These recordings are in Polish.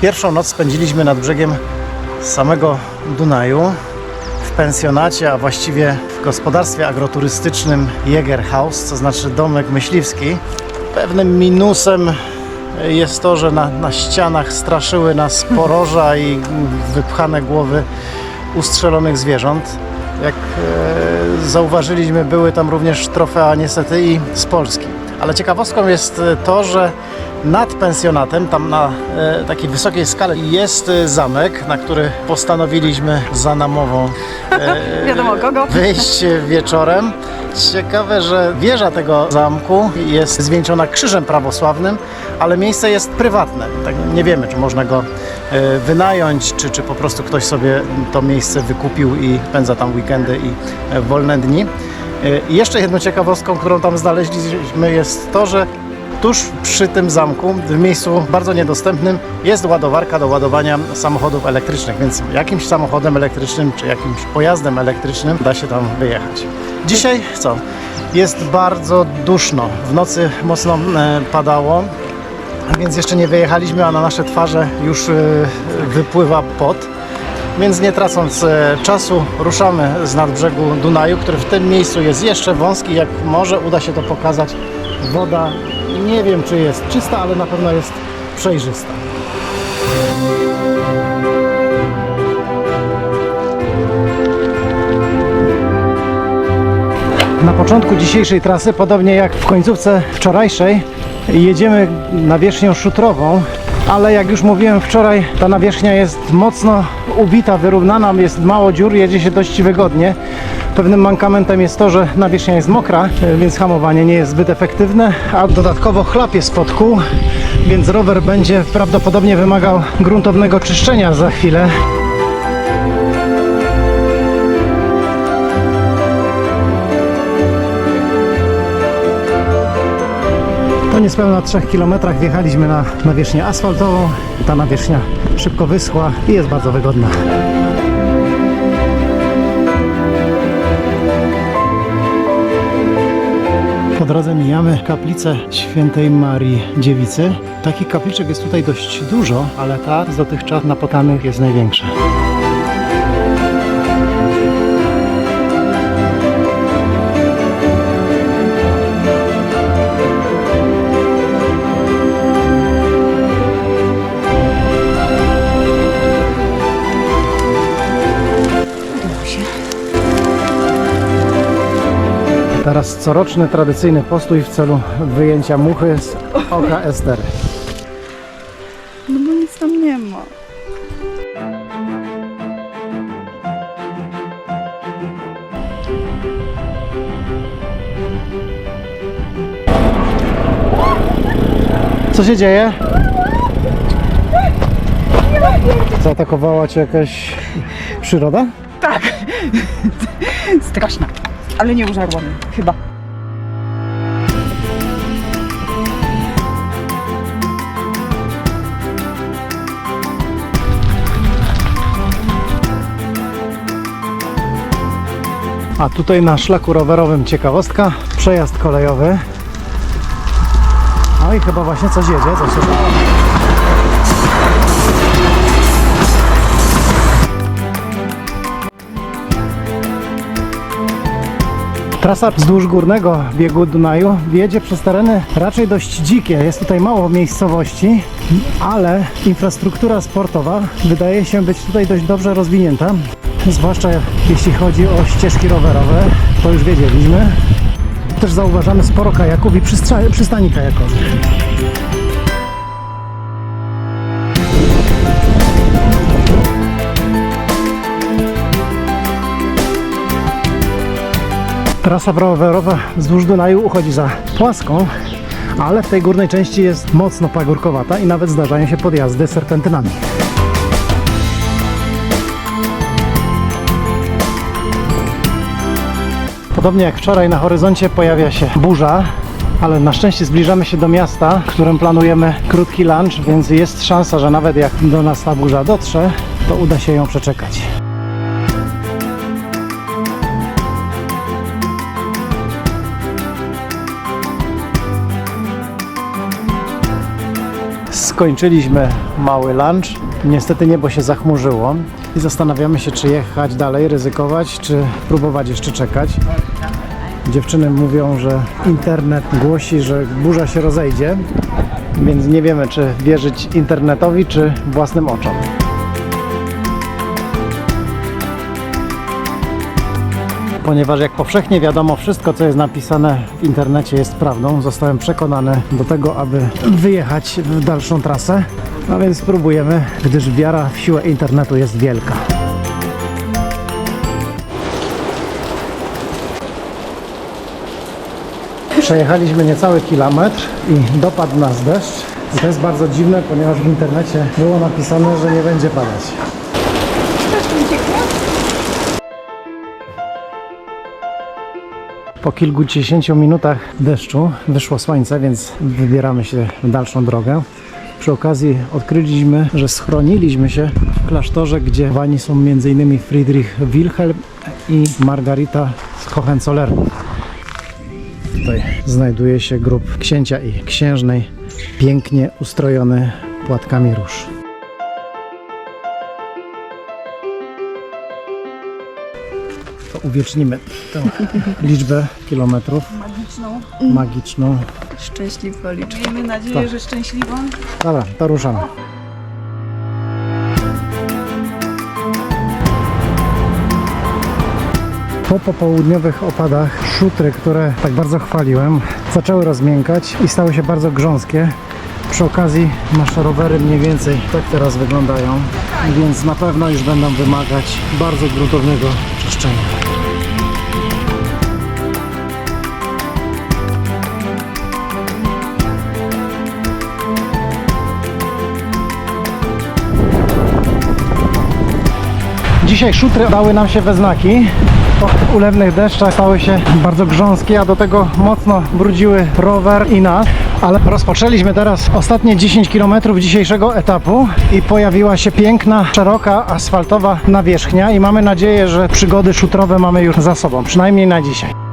Pierwszą noc spędziliśmy nad brzegiem samego Dunaju w pensjonacie, a właściwie w gospodarstwie agroturystycznym Jägerhaus, to znaczy domek myśliwski. Pewnym minusem jest to, że na, na ścianach straszyły nas poroża i wypchane głowy ustrzelonych zwierząt. Jak e, zauważyliśmy, były tam również trofea niestety i z Polski. Ale ciekawostką jest e, to, że nad pensjonatem, tam na e, takiej wysokiej skali jest e, zamek, na który postanowiliśmy za namową e, Wiadomo kogo. wyjść wieczorem. Ciekawe, że wieża tego zamku jest zwieńczona krzyżem prawosławnym, ale miejsce jest prywatne. Tak nie wiemy, czy można go e, wynająć, czy, czy po prostu ktoś sobie to miejsce wykupił i spędza tam weekendy i e, wolne dni. I jeszcze jedną ciekawostką, którą tam znaleźliśmy jest to, że tuż przy tym zamku, w miejscu bardzo niedostępnym, jest ładowarka do ładowania samochodów elektrycznych, więc jakimś samochodem elektrycznym czy jakimś pojazdem elektrycznym da się tam wyjechać. Dzisiaj co? Jest bardzo duszno. W nocy mocno e, padało, więc jeszcze nie wyjechaliśmy, a na nasze twarze już e, wypływa pot. Więc nie tracąc e, czasu, ruszamy z nadbrzegu Dunaju, który w tym miejscu jest jeszcze wąski. Jak może uda się to pokazać, woda nie wiem czy jest czysta, ale na pewno jest przejrzysta. Na początku dzisiejszej trasy, podobnie jak w końcówce wczorajszej, jedziemy nawierzchnią szutrową, ale jak już mówiłem wczoraj, ta nawierzchnia jest mocno ubita, wyrównana, jest mało dziur, jedzie się dość wygodnie. Pewnym mankamentem jest to, że nawierzchnia jest mokra, więc hamowanie nie jest zbyt efektywne, a dodatkowo chlapie spod kół, więc rower będzie prawdopodobnie wymagał gruntownego czyszczenia za chwilę. Niespełna 3 km wjechaliśmy na nawierzchnię asfaltową. Ta nawierzchnia szybko wyschła i jest bardzo wygodna. Po drodze mijamy kaplicę świętej Marii Dziewicy. Takich kapliczek jest tutaj dość dużo, ale ta z dotychczas napotanych jest największa. Coroczny tradycyjny postój w celu wyjęcia muchy z oka Estery. No bo nic tam nie ma. Co się dzieje? Zaatakowała cię jakaś przyroda? Tak. Straszna. Ale nie użarła mnie. Chyba. A tutaj na szlaku rowerowym ciekawostka, przejazd kolejowy. No i chyba właśnie coś jedzie, coś się Trasa wzdłuż górnego biegu Dunaju wiedzie przez tereny raczej dość dzikie. Jest tutaj mało miejscowości, ale infrastruktura sportowa wydaje się być tutaj dość dobrze rozwinięta. Zwłaszcza jeśli chodzi o ścieżki rowerowe, to już wiedzieliśmy. Też zauważamy sporo kajaków i przystani kajakowych. Trasa rowerowa wzdłuż Dunaju uchodzi za płaską, ale w tej górnej części jest mocno pagórkowata i nawet zdarzają się podjazdy serpentynami. Podobnie jak wczoraj na horyzoncie pojawia się burza, ale na szczęście zbliżamy się do miasta, w którym planujemy krótki lunch, więc jest szansa, że nawet jak do nas ta burza dotrze, to uda się ją przeczekać. Skończyliśmy mały lunch. Niestety niebo się zachmurzyło i zastanawiamy się, czy jechać dalej, ryzykować, czy próbować jeszcze czekać. Dziewczyny mówią, że internet głosi, że burza się rozejdzie, więc nie wiemy, czy wierzyć internetowi, czy własnym oczom. Ponieważ jak powszechnie wiadomo, wszystko co jest napisane w internecie jest prawdą, zostałem przekonany do tego, aby wyjechać w dalszą trasę. No więc spróbujemy, gdyż wiara w siłę internetu jest wielka. Przejechaliśmy niecały kilometr i dopadł nas deszcz. I to jest bardzo dziwne, ponieważ w internecie było napisane, że nie będzie padać. Po kilkudziesięciu minutach deszczu wyszło słońce, więc wybieramy się w dalszą drogę. Przy okazji odkryliśmy, że schroniliśmy się w klasztorze, gdzie wani są m.in. Friedrich Wilhelm i Margarita z Hohenzollernów. Tutaj znajduje się grób księcia i księżnej, pięknie ustrojony płatkami róż. Uwiecznimy tę liczbę kilometrów Magiczną, magiczną. szczęśliwą liczbę. Miejmy nadzieję, Tak. że szczęśliwą. Dobra, to ruszamy. Po popołudniowych opadach szutry, które tak bardzo chwaliłem, zaczęły rozmiękać i stały się bardzo grząskie. Przy okazji nasze rowery mniej więcej tak teraz wyglądają, więc na pewno już będą wymagać bardzo gruntownego czyszczenia. Dzisiaj szutry dały nam się we znaki. Po ulewnych deszczach stały się bardzo grząskie, a do tego mocno brudziły rower i nas. Ale rozpoczęliśmy teraz ostatnie 10 km dzisiejszego etapu i pojawiła się piękna, szeroka, asfaltowa nawierzchnia i mamy nadzieję, że przygody szutrowe mamy już za sobą, przynajmniej na dzisiaj.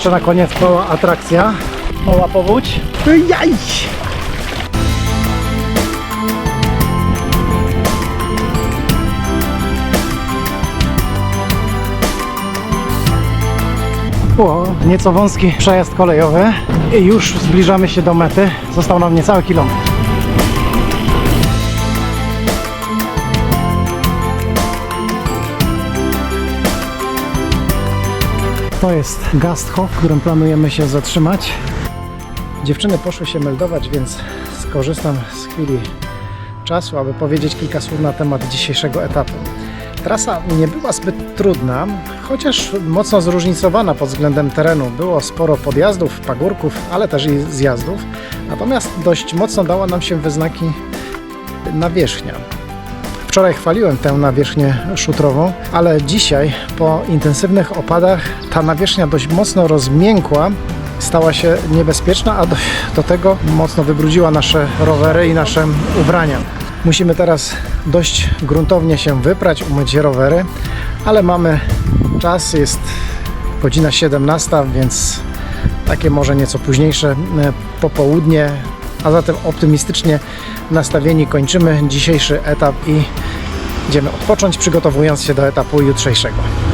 Jeszcze na koniec mała atrakcja. Mała powódź. Jaj! O, nieco wąski przejazd kolejowy i już zbliżamy się do mety. Został nam niecały kilometr. To jest Gasthof, w którym planujemy się zatrzymać. Dziewczyny poszły się meldować, więc skorzystam z chwili czasu, aby powiedzieć kilka słów na temat dzisiejszego etapu. Trasa nie była zbyt trudna, chociaż mocno zróżnicowana pod względem terenu. Było sporo podjazdów, pagórków, ale też i zjazdów. Natomiast dość mocno dała nam się we znaki nawierzchnia. Wczoraj chwaliłem tę nawierzchnię szutrową, ale dzisiaj po intensywnych opadach ta nawierzchnia dość mocno rozmiękła, stała się niebezpieczna, a do, do tego mocno wybrudziła nasze rowery i nasze ubrania. Musimy teraz dość gruntownie się wyprać, umyć rowery, ale mamy czas, jest godzina 17, więc takie może nieco późniejsze e, popołudnie, a zatem optymistycznie nastawieni kończymy dzisiejszy etap i idziemy odpocząć, przygotowując się do etapu jutrzejszego.